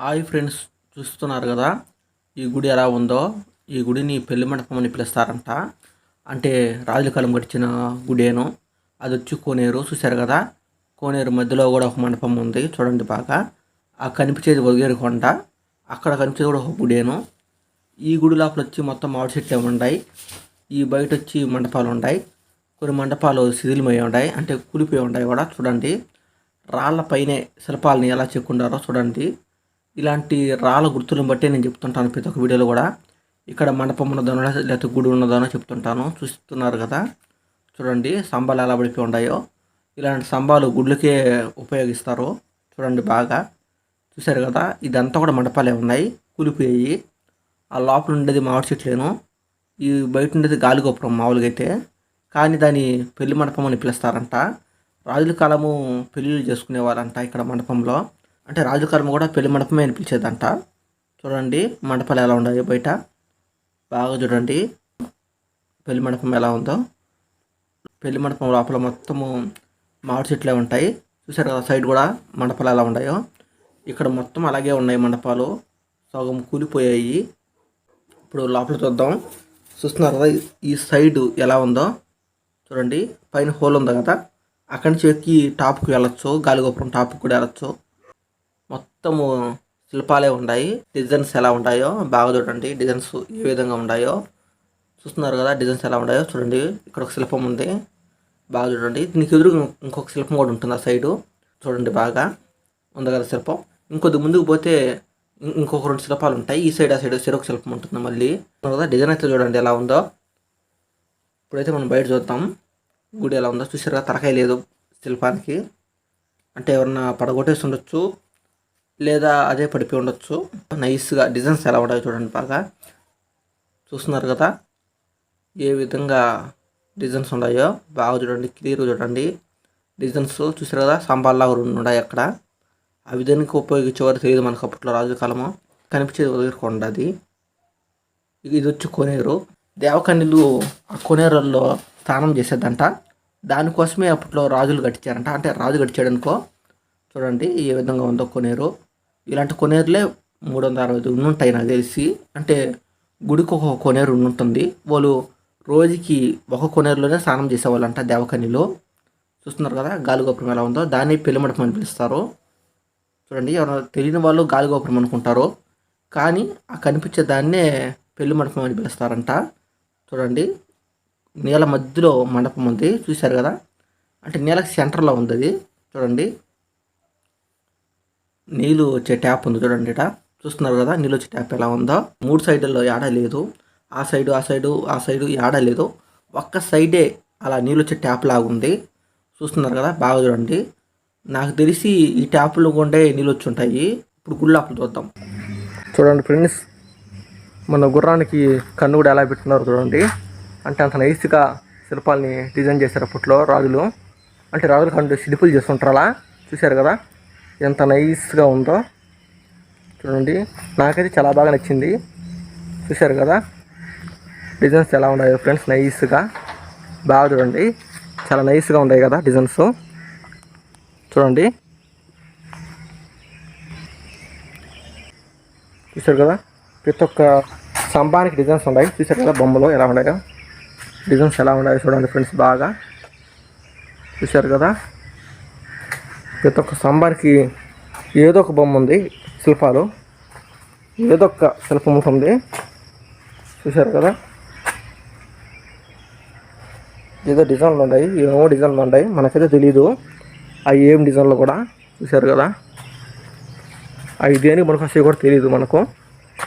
Hi friends చూస్తున్నారు కదా? ఈ గుడి ఎలా ఉందో? ఈ గుడిని పెళ్ళి మండపం అని పిలుస్తారంట. అంటే రాజుల కాలం గడిచిన గుడేను. అది వచ్చి కోనేరు చూశారు కదా? కోనేరు మధ్యలో కూడా ఒక మండపం ఉంది చూడండి బాగా. ఆ కనిపించేది వదిలేరు కొండ అక్కడ కనిపించేది కూడా ఒక గుడేను. ఈ గుడి లోపల వచ్చి మొత్తం మామిడి చెట్లు ఉన్నాయి ఈ బయట వచ్చి మండపాలు ఉన్నాయి కొన్ని మండపాలు శిథిలమై ఉన్నాయి అంటే కూలిపోయి ఉన్నాయి కూడా చూడండి. రాళ్ళ పైనే శిల్పాలని ఎలా చెక్కుండారో చూడండి. ఇలాంటి రాళ్ళ గుర్తులను బట్టి నేను చెప్తుంటాను ప్రతి ఒక్క వీడియోలో కూడా. ఇక్కడ మండపం ఉన్నదనో లేకపోతే గుడి ఉన్నదనో చెప్తుంటాను. చూస్తున్నారు కదా? చూడండి స్తంభాలు ఎలా పడిపోయి ఉన్నాయో. ఇలాంటి స్తంభాలు గుడ్లకే ఉపయోగిస్తారు. చూడండి బాగా. చూశారు కదా? ఇదంతా కూడా మండపాలే ఉన్నాయి. కూలిపోయాయి. ఆ లోపల ఉండేది మామిడి చెట్లేను ఈ బయట ఉండేది గాలిగోపురం మామూలుగా అయితే. కానీ దాని పెళ్ళి మండపం అని పిలుస్తారంట. రాజుల కాలము పెళ్ళిళ్ళు చేసుకునేవారంట ఇక్కడ మండపంలో. అంటే రాజుల కూడా పెళ్ళి మండపమే అనిపించేదంట చూడండి మండపాలు ఎలా ఉన్నాయో బయట. బాగా చూడండి. పెళ్ళి మండపం ఎలా ఉందో. పెళ్ళి మండపం లోపల మొత్తము మామిడి చెట్లే ఉంటాయి. చూసారు కదా సైడ్ కూడా మండపాలు ఎలా ఉన్నాయో. ఇక్కడ మొత్తం అలాగే ఉన్నాయి మండపాలు. సగం కూలిపోయాయి. ఇప్పుడు లోపల చూద్దాం. చూస్తున్నారు కదా ఈ సైడ్ ఎలా ఉందో. చూడండి. పైన హోల్ ఉంది కదా. అక్కడి నుంచి ఎక్కి టాప్కి వెళ్ళొచ్చు. గాలిగోపురం టాప్కి కూడా వెళ్ళొచ్చు. మొత్తము శిల్పాలే ఉన్నాయి డిజైన్స్ ఎలా ఉంటాయో బాగా చూడండి. డిజైన్స్ ఏ విధంగా ఉన్నాయో చూస్తున్నారు కదా డిజైన్స్ ఎలా ఉన్నాయో చూడండి. ఇక్కడ ఒక శిల్పం ఉంది. బాగా చూడండి. దీనికి ఎదురు ఇంకొక శిల్పం కూడా ఉంటుంది ఆ సైడు. చూడండి బాగా. ఉంది కదా శిల్పం. ఇంకొద్ది ముందుకు పోతే ఇంకొక రెండు శిల్పాలు ఉంటాయి. ఈ సైడ్ ఆ సైడ్ చెరొక శిల్పం ఉంటుంది మళ్ళీ. కదా డిజైన్ అయితే చూడండి ఎలా ఉందో. ఇప్పుడైతే మనం బయట చూద్దాం. గుడి ఎలా ఉందో. చూసారా తలకాయ లేదు శిల్పానికి. అంటే ఎవరన్నా పడగొట్టేసి ఉండొచ్చు. లేదా అదే పడిపోయి ఉండొచ్చు. నైస్గా డిజైన్స్ ఎలా ఉంటాయో చూడండి బాగా. చూస్తున్నారు కదా? ఏ విధంగా డిజైన్స్ ఉన్నాయో బాగా చూడండి క్లియర్గా చూడండి. డిజైన్స్ చూసారు కదా? సంబాల్లాగా రెండు ఉన్నాయి అక్కడ. అవి దానికి ఉపయోగించేవారు తెలియదు మనకు అప్పట్లో రాజుకాలము కనిపించేది వదిలికొండ అది. ఇది వచ్చి కోనేరు. దేవకన్యలు ఆ కోనేరుల్లో స్నానం చేసేదంట. దానికోసమే అప్పట్లో రాజులు కట్టించారంట. అంటే రాజు కట్టించాడనుకో చూడండి ఏ విధంగా ఉందో కొనేరు. ఇలాంటి కొనేరులే మూడు వందల అరవై ఐదు ఉంటాయి నాకు తెలిసి. అంటే గుడికి ఒక కొనేరు ఉంటుంది వాళ్ళు రోజుకి ఒక కొనేరులోనే స్నానం చేసేవాళ్ళంట దేవకనిలో చూస్తున్నారు కదా గాలిగోపురం ఎలా ఉందో. దాన్ని పెళ్ళి మండపం అని పిలుస్తారు. చూడండి ఎవరైనా తెలియని వాళ్ళు గాలిగోపురం అనుకుంటారు. కానీ ఆ కనిపించే దాన్నే పెళ్ళి మండపం అని పిలుస్తారంట. చూడండి నీళ్ళ మధ్యలో మండపం ఉంది. చూశారు కదా? అంటే నీళ్ళకి సెంటర్లో ఉంది అది. చూడండి నీళ్ళు వచ్చే ట్యాప్ ఉంది చూడండి ఇట చూస్తున్నారు కదా నీళ్ళు వచ్చే ట్యాప్ ఎలా ఉందో. మూడు సైడ్లలో ఏడ లేదు. ఆ సైడు ఆ సైడు ఆ సైడు ఏడ లేదు. ఒక్క సైడే అలా నీళ్ళు వచ్చే ట్యాప్ లాగా ఉంది. చూస్తున్నారు కదా బాగా చూడండి. నాకు తెలిసి ఈ ట్యాప్లో కొండే నీళ్ళు వచ్చి ఉంటాయి. ఇప్పుడు గుళ్ళాపులు చూద్దాం. చూడండి ఫ్రెండ్స్ మన గుర్రానికి కన్ను కూడా ఎలా పెట్టున్నారు చూడండి. అంటే అంత నైస్గా శిల్పాలని డిజైన్ చేశారు అప్పట్లో రాజులు. అంటే రాజులు కన్ను శిల్పులు చేస్తుంటారు అలా. చూశారు కదా? ఎంత నైస్గా ఉందో చూడండి. నాకైతే చాలా బాగా నచ్చింది. చూశారు కదా? డిజైన్స్ ఎలా ఉన్నాయో ఫ్రెండ్స్ నైస్గా. బాగా చూడండి. చాలా నైస్గా ఉన్నాయి కదా డిజైన్స్. చూడండి. చూశారు కదా? ప్రతి ఒక్క స్తంభానికి డిజైన్స్ ఉన్నాయి. చూశారు కదా? బొమ్మలో ఎలా ఉన్నాయో. డిజైన్స్ ఎలా ఉన్నాయో చూడండి ఫ్రెండ్స్ బాగా. చూశారు కదా? ప్రతి ఒక్క సాంబార్కి ఏదో ఒక బొమ్మ ఉంది శిల్పాలు. ఏదో ఒక శిల్పం ఉంటుంది. చూశారు కదా? ఏదో డిజైన్లు ఉన్నాయి ఏమో డిజైన్లు ఉన్నాయి మనకైతే తెలియదు అవి ఏం డిజైన్లు కూడా చూశారు కదా? అవి దేనికి మనకు వస్తాయి కూడా తెలియదు మనకు.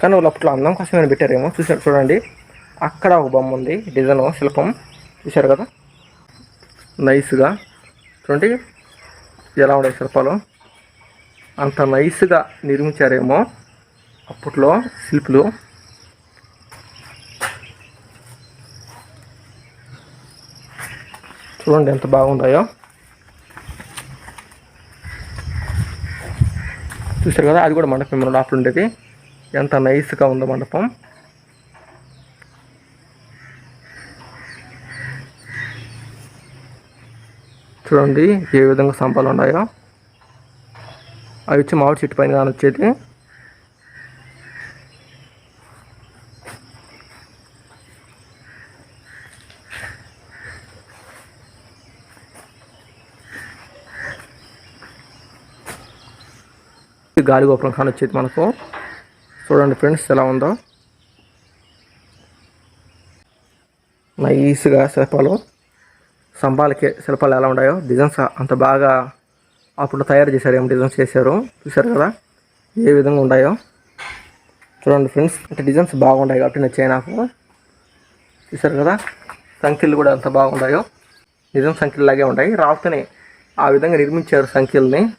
కానీ వాళ్ళు అప్పట్లో అందం కోసమే పెట్టారేమో చూశారు చూడండి. అక్కడ ఒక బొమ్మ ఉంది డిజైన్ శిల్పం. చూశారు కదా? నైస్గా చూడండి. ఎలా ఉన్నాయి శిల్పాలు? అంత నైస్గా నిర్మించారేమో అప్పట్లో శిల్పులు. చూడండి ఎంత బాగుందాయో. చూశారు కదా అది కూడా మండపం లోపల ఉండేది ఎంత నైస్గా ఉందో మండపం. చూడండి ఏ విధంగా సంపాలు ఉన్నాయో. అవి వచ్చి మామిడి చెట్టు పైన కానీ వచ్చేది. గాలి గోపురం కానీ వచ్చేది మనకు. చూడండి ఫ్రెండ్స్ ఎలా ఉందో. నైస్గా సేపలు స్తంభాలకి శిల్పాలు ఎలా ఉన్నాయో డిజైన్స్ అంత బాగా అప్పుడు తయారు చేశారు ఏం డిజైన్స్ చేశారు చూశారు కదా? ఏ విధంగా ఉన్నాయో. చూడండి ఫ్రెండ్స్ అంటే డిజైన్స్ బాగున్నాయి కాబట్టి నచ్చాయి నాకు. చూశారు కదా? సంఖ్యలు కూడా అంత బాగున్నాయో. నిజం సంఖ్యలాగే ఉంటాయి రావుతూనే ఆ విధంగా నిర్మించారు సంఖ్యల్ని.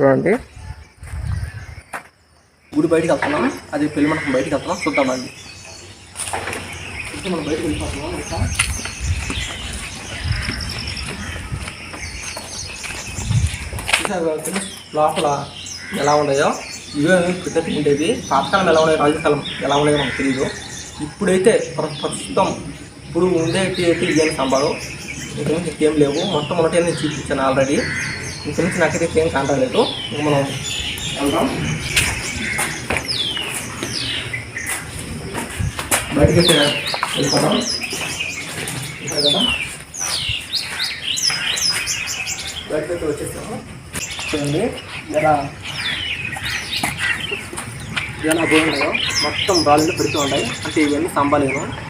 చూడండి. గుడి బయటికి వెళ్తున్నాం. అది పెళ్ళి మనకు బయటికి వెళ్తున్నాం. చూద్దామండి. మనం బయటకు వెళ్ళిపోతున్నాం ఇంకా లోపల ఎలా ఉన్నాయో ఇవే క్రికెట్ ఉండేది పాతకాలం ఎలా ఉన్నాయో రాజకాలం ఎలా ఉన్నాయో మనకు తెలియదు ఇప్పుడైతే ప్రస్తుతం ఇప్పుడు ఉండేటి అయితే ఇదేం సంభావం ఇంక నుంచి ఏం లేవు. మొత్తం ఉన్నటి నేను చూపించాను ఆల్రెడీ ఇంక నుంచి నాకైతే ఏం కాంటలేదు ఇంక మనం వెళ్దాం. బయటకి వెళ్ళిపోతాం వెళ్ళిపోదాం. కదా. వచ్చేసాము చూడండి ఎలా? ఎలా బాగున్నాయో మొత్తం రాళ్ళు పెడుతూ ఉన్నాయి. అంటే ఇవన్నీ సంబాలేను